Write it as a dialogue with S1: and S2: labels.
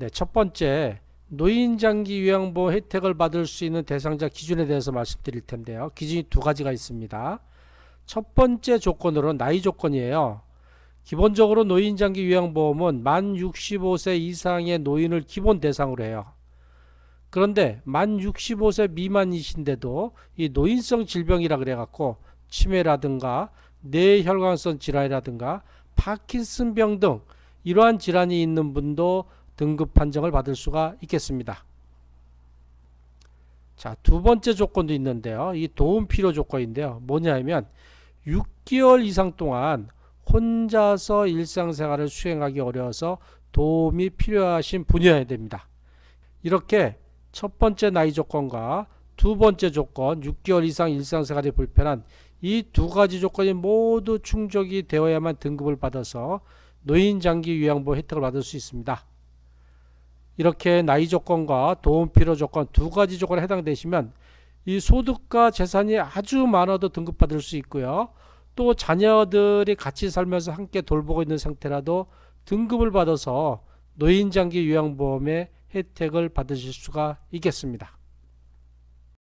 S1: 네, 첫 번째 노인장기 요양보험 혜택을 받을 수 있는 대상자 기준에 대해서 말씀드릴 텐데요. 기준이 두 가지가 있습니다. 첫 번째 조건으로 나이 조건이에요. 기본적으로 노인장기 요양보험은 만 65세 이상의 노인을 기본 대상으로 해요. 그런데 만 65세 미만이신데도 이 노인성 질병이라 그래갖고 치매라든가 뇌혈관성 질환이라든가 파킨슨병 등 이러한 질환이 있는 분도 등급 판정을 받을 수가 있겠습니다. 자, 두 번째 조건도 있는데요. 이 도움 필요 조건인데요. 뭐냐면 6개월 이상 동안 혼자서 일상생활을 수행하기 어려워서 도움이 필요하신 분이어야 됩니다. 이렇게 첫 번째 나이 조건과 두 번째 조건 6개월 이상 일상생활이 불편한 이 두 가지 조건이 모두 충족이 되어야만 등급을 받아서 노인 장기 요양보험 혜택을 받을 수 있습니다. 이렇게 나이 조건과 도움 필요 조건 두 가지 조건에 해당되시면 이 소득과 재산이 아주 많아도 등급받을 수 있고요. 또 자녀들이 같이 살면서 함께 돌보고 있는 상태라도 등급을 받아서 노인장기 요양보험의 혜택을 받으실 수가 있겠습니다.